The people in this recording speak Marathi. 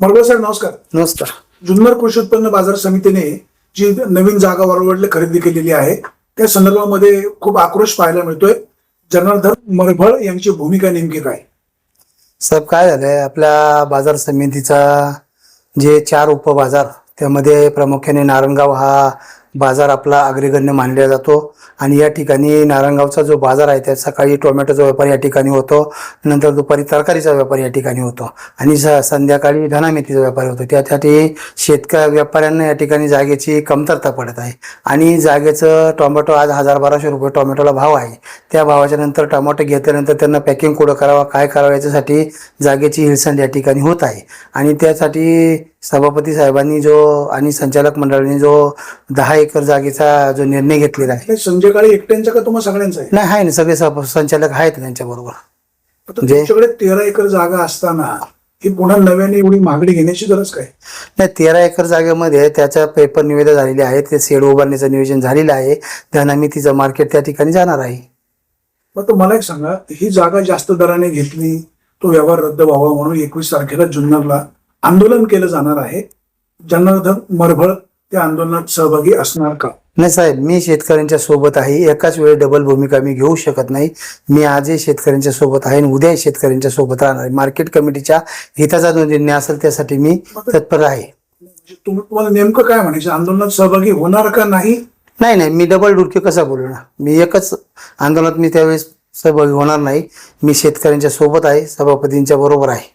मरगळ साहेब नमस्कार. नमस्कार. जुन्नर कृषी उत्पन्न बाजार समितीने जी नवीन जागा वरवडले खरेदी केलेली आहे त्या संदर्भामध्ये खूप आक्रोश पाहायला मिळतोय. जनार्दन मरभळ यांची भूमिका नेमकी काय? साहेब काय झालंय? आपल्या बाजार समितीचा जे चार उपबाजार त्यामध्ये प्रामुख्याने नारायणगाव हा बाजार आपला अग्रगण्य मानला जातो. आणि या ठिकाणी नारायणगावचा जो बाजार आहे त्या सकाळी टोमॅटोचा व्यापार या ठिकाणी होतो. नंतर दुपारी तरकारीचा व्यापार या ठिकाणी होतो. आणि स- संध्याकाळी धनामेथीचा व्यापार होतो. त्यासाठी शेतकरी व्यापाऱ्यांना या ठिकाणी जागेची कमतरता पडत आहे. आणि जागेचं टोमॅटो आज हजार बाराशे रुपये टोमॅटोला भाव आहे. त्या भावाच्या नंतर टोमॅटो घेतल्यानंतर त्यांना पॅकिंग कुठं करावं काय करावं याच्यासाठी जागेची हिळसंड या ठिकाणी होत आहे. आणि त्यासाठी सभापती साहेबांनी जो आणि संचालक मंडळाने जो दहा एकर जागेचा जो निर्णय घेतलेला आहे. हे संजय काळे एकट्यांचा का तुम्हाला सगळ्यांचा आहे? नाही आहे ना सगळे सभ- संचालक आहेत त्यांच्याबरोबर. आता जे- तुमच्याकडे तेरा एकर जागा असताना ही पुन्हा नव्याने एवढी मागणी घेण्याची गरज काय? नाही तेरा एकर जागेमध्ये त्याच्या पेपर निवेदन झालेले आहेत ते शेड उभारण्याचं नियोजन झालेलं आहे धनामितीचं मार्केट त्या ठिकाणी जाणार आहे. मग तर मला एक सांगा ही जागा जास्त दराने घेतली तो व्यवहार रद्द व्हावा म्हणून एकवीस तारखेला जुन्नरला आंदोलन केलं जाणार आहे. जनार्दन मरभळ त्या आंदोलनात सहभागी असणार का? नाही साहेब मी शेतकऱ्यांच्या सोबत आहे. एकाच वेळी डबल भूमिका मी घेऊ शकत नाही. मी आजही शेतकऱ्यांच्या सोबत आहे आणि उद्याही शेतकऱ्यांच्या सोबत राहणार मार्केट कमिटीच्या हिताचा जो निर्णय असेल त्यासाठी मी तत्पर आहे. म्हणजे तुम्ही तुम्हाला नेमकं काय म्हणायचं? आंदोलनात सहभागी होणार का नाही? नाही नाही. मी डबल डुडकी कसा बोलू ना मी एकच आंदोलनात मी त्यावेळेस सहभागी होणार नाही. मी शेतकऱ्यांच्या सोबत आहे. सभापतींच्या बरोबर आहे.